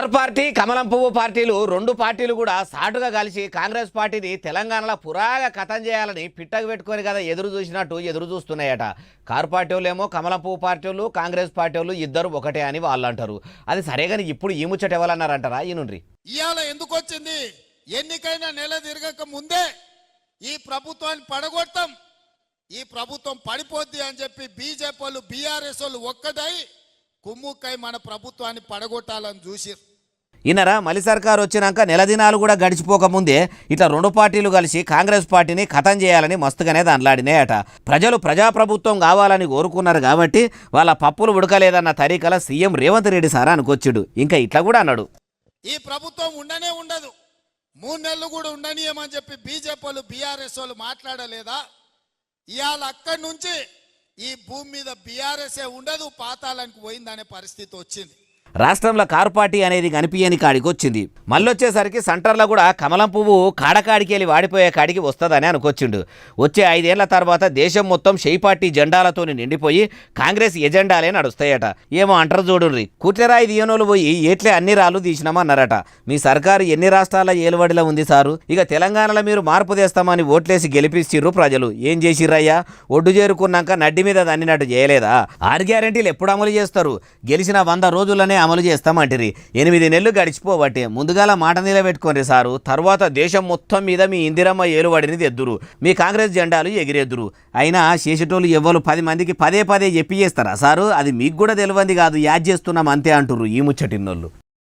Car party కమలం పువ్వు పార్టీలు రెండు పార్టీలు కూడా సాటుగా కలిసి కాంగ్రెస్ పార్టీని తెలంగాణలో పురాగా కథం చేయాలని పిట్టకు పెట్టుకొని కదా ఎదురు చూసినట్టు ఎదురు చూస్తున్నాయట. కారు పార్టీ వాళ్ళేమో కమలం పువ్వు పార్టీ వాళ్ళు కాంగ్రెస్ పార్టీ వాళ్ళు ఇద్దరు ఒకటే అని వాళ్ళు అంటారు. అది సరే కానీ ఇప్పుడు ఈ ముచ్చట ఎవరన్నారంటారా? ఈ నుండి ఇవాళ ఎందుకు వచ్చింది? ఎన్నికైనా నెల తిరగక ముందే ఈ ప్రభుత్వాన్ని పడగొడతాం. ఈ ప్రభుత్వం పడిపోద్ది అని చెప్పి బీజేపీ వాళ్ళు బీఆర్ఎస్ వాళ్ళు ఒక్కటై కుమ్ముక్కై మన ప్రభుత్వాన్ని పడగొట్టాలని చూసి ఈయనరా మళ్ళీ సర్కార్ వచ్చినాక నెల దినాలు కూడా గడిచిపోకముందే ఇట్లా రెండు పార్టీలు కలిసి కాంగ్రెస్ పార్టీని ఖతం చేయాలని మస్తుగానే దానిలాడినాయట ప్రజలు ప్రజాప్రభుత్వం కావాలని కోరుకున్నారు కాబట్టి వాళ్ళ పప్పులు ఉడకలేదన్న తరీకల సీఎం రేవంత్ రెడ్డి సారా అనుకొచ్చుడు. ఇంకా ఇట్లా కూడా అన్నాడు. ఈ ప్రభుత్వం ఉండనే ఉండదు. మూడు నెలలు కూడా ఉండనీయమని చెప్పి బీజేపీ వాళ్ళు బీఆర్ఎస్ వాళ్ళు మాట్లాడలేదా? ఇవాళ అక్కడి నుంచి ఈ భూమి మీద బీఆర్ఎస్ఏ ఉండదు పాతాళానికి పోయిందనే పరిస్థితి వచ్చింది. రాష్ట్రంలో కారు పార్టీ అనేది కనిపించని కాడికి వచ్చింది మళ్ళొచ్చేసరికి సెంటర్లో కూడా కమలం పువ్వు కాడకాడికి వెళ్ళి వాడిపోయే కాడికి వస్తుందని అనుకొచ్చిండు. వచ్చే ఐదేళ్ళ తర్వాత దేశం మొత్తం షెయి పార్టీ జెండాలతో నిండిపోయి కాంగ్రెస్ ఎజెండాలే నడుస్తాయట. ఏమో అంటారు చూడుర్రి. కుట్లరాయి దియోనోలు పోయి ఏట్లే అన్ని రాళ్ళు తీసినామన్నారట. మీ సర్కారు ఎన్ని రాష్ట్రాల ఏలువడిలో ఉంది సారు? ఇక తెలంగాణలో మీరు మార్పు తెస్తామని ఓట్లేసి గెలిపిచ్చిర్రు ప్రజలు. ఏం చేసిర్రయ్యా? ఒడ్డు చేరుకున్నాక నడ్డి మీద దన్నినట్టు చేయలేదా? ఆరు గ్యారెంటీలు ఎప్పుడు అమలు చేస్తారు? గెలిచిన వంద రోజుల్లోనే అమలు చేస్తామంటిరి. ఎనిమిది నెలలు గడిచిపోబట్టే ముందుగాల మాట నిలబెట్టుకోండి సారు. తర్వాత దేశం మొత్తం మీద మీ ఇందిరమ్మ ఏలువడిని తెద్దురు మీ కాంగ్రెస్ జెండాలు ఎగిరెద్దురు. అయినా చేసేటోళ్ళు ఎవ్వరు పది మందికి పదే పదే చెప్పి చేస్తారా సారు? అది మీకు కూడా తెలియంది కాదు. యాడ్ చేస్తున్నాం అంతే అంటుర్రు ఈ ముచ్చటిన్నోళ్ళు.